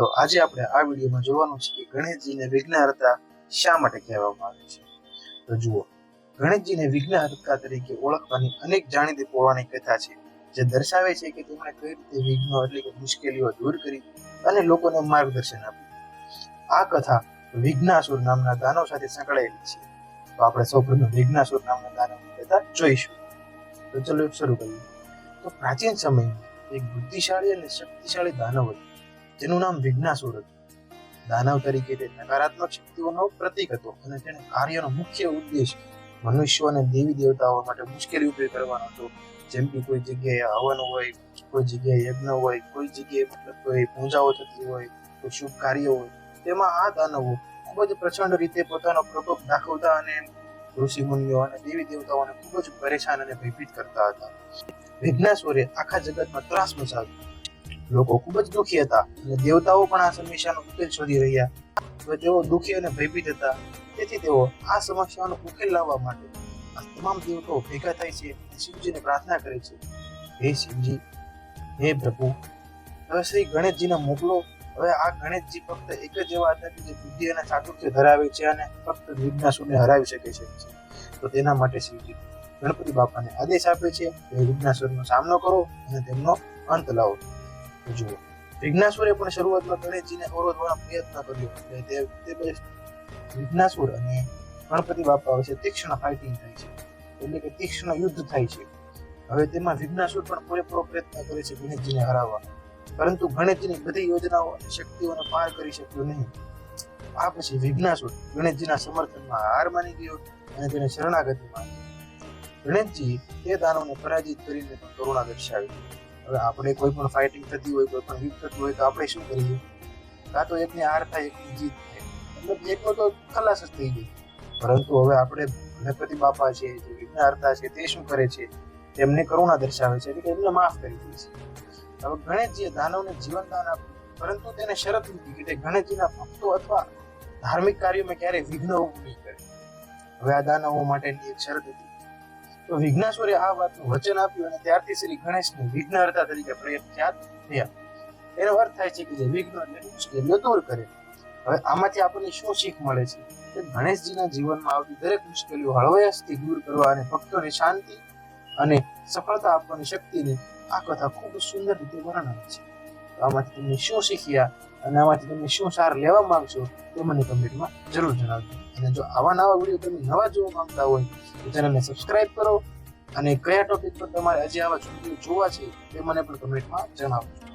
તો આજે આપણે આ વિડીયોમાં જોવાનું છે કે ગણેશજીને વિઘ્નહર્તા શા માટે કહેવામાં આવે છે? તો જુઓ, ગણેશજીને વિઘ્નહર્તા તરીકે ઓળખવાની અનેક જાણીતી પૌરાણિક કથા છે, જે દર્શાવે છે કે તેમણે કઈ રીતે વિઘ્નો એટલે કે મુશ્કેલીઓ દૂર કરી અને લોકોને માર્ગદર્શન આપ્યું. આ કથા વિઘ્નાસુર નામના દાનવ સાથે સંકળાયેલી છે. તો આપણે સૌપ્રથમ વિઘ્નાસુર નામના દાનવની કથા જોઈશું. તો ચલો શરૂ કરીએ. તો પ્રાચીન સમયમાં એક બુદ્ધિશાળી અને શક્તિશાળી દાનવ હતું. જેનું નામ વિઘ્નાસુર હતું. દાનવ તરીકે તે નકારાત્મક શક્તિઓનો પ્રતીક હતો અને તેના કાર્યનો મુખ્ય ઉદ્દેશ મનુષ્યો અને દેવી દેવતાઓ માટે મુશ્કેલી ઊભી કરવાનો હતો. જેમ કે કોઈ જગ્યાએ હવન હોય, કોઈ જગ્યાએ યજ્ઞ હોય, કોઈ જગ્યાએ કોઈ પૂજાઓ થતી હોય, કોઈ શુભ કાર્ય હોય, તેમાં આ દાનવો ખૂબ જ પ્રચંડ રીતે પોતાનો પ્રકોપ દાખવતા અને ઋષિ મુનિઓ અને દેવી દેવતાઓને ખૂબ જ પરેશાન અને ભયભીત કરતા હતા. વિઘ્નાસુરે આખા જગતમાં ત્રાસ મચાવ્યો. લોકો ખૂબ જ દુઃખી હતા. અને દેવતાઓ પણ આ સમસ્યાનો ઉકેલ શોધી રહ્યા. હવે તેઓ દુઃખી અને ભયભીત હતા. તેથી તેઓ આ સમસ્યાનો ઉકેલ લાવવા માટે આ તમામ દેવતાઓ ભેગા થાય છે અને શિવજીને પ્રાર્થના કરે છે. હે શિવજી, હે પ્રભુ, હવે શ્રી ગણેશજીને મોકલો. હવે આ ગણેશજી ફક્ત એક જ એવા હતા કે જે બુદ્ધિ અને ચાતુર્ય ધરાવે છે અને ફક્ત વિજ્ઞાસુને હરાવી શકે છે. તો તેના માટે શિવજી ગણપતિ બાપાને આદેશ આપે છે કે વિજ્ઞાસુરનો સામનો કરો અને તેમનો અંત લાવો. જુઓ. વિઘ્નાસુરે પણ શરૂઆતમાં ગણેશજીને અવરોધવાનો પ્રયત્ન કર્યો. તે તે બે વિઘ્નાસુર અને ગણપતિ બાપા વચ્ચે તીક્ષ્ણ ફાઇટિંગ થાય છે. એટલે કે તીક્ષ્ણ યુદ્ધ થાય છે. હવે તેમાં વિઘ્નાસુર પણ પૂરેપૂરો પ્રયત્ન કરે છે ગણેશજીને હરાવવા. પરંતુ ગણેશજીની બધી યોજનાઓ અને શક્તિઓને પાર કરી શક્યો નહીં. આ પછી વિઘ્નાસુર ગણેશજીના સમર્થનમાં હાર માની ગયો અને તેને શરણાગતિ માંગી ગણેશજી તે દાનવને પરાજિત કરીને કરુણા દર્શાવી. હવે આપણે કોઈ પણ ફાઇટિંગ થતી હોય, કોઈ પણ યુદ્ધ થતું હોય તો આપણે શું કરીએ? કાં તો એકની હાર થાય એકની જીત થાય. મતલબ એકનો તો ખલાસ જ થઈ ગઈ પરંતુ હવે આપણે ગણપતિ બાપા છે, જે વિઘ્નહર્તા છે, તે શું કરે છે? તેમને કરુણા દર્શાવે છે, એટલે એમને માફ કરી દે છે. હવે ગણેશજીએ દાનવને જીવનદાન આપ્યું, પરંતુ તેને શરત મૂકી કે તે ગણેશજીના ભક્તો અથવા ધાર્મિક કાર્યોમાં ક્યારેય વિઘ્ન ઊભું નહીં કરે. હવે આ દાનવો માટેની એક શરત હતી. તો વિઘ્નાસુરે આ વાતનું વચન આપ્યું અને ત્યારથી શ્રી ગણેશને વિઘ્નહર્તા તરીકે પ્રખ્યાત થયા એનો અર્થ થાય છે કે જે વિઘ્ન અને મુશ્કેલીઓ દૂર કરે. હવે આમાંથી આપણને શું શીખ મળે છે? કે ગણેશજીના જીવનમાં આવતી દરેક મુશ્કેલીઓ હળવયસથી દૂર કરવા અને ભક્તોને શાંતિ અને સફળતા આપવાની શક્તિની આ કથા ખૂબ સુંદર રીતે વર્ણવે છે. આમાંથી તમે શું શીખ્યા અને આમાંથી તમે શું સાર લેવા માંગશો તે મને કમેન્ટમાં જરૂર જણાવજો. અને જો આવા નવા વીડિયો તમે નવા જોવા માંગતા હોય, તો ચેનલને સબસ્ક્રાઇબ કરો અને કયા ટોપિક પર તમારે હજી આવા વીડિયો જોવા છે તે મને પણ કમેન્ટમાં જણાવજો.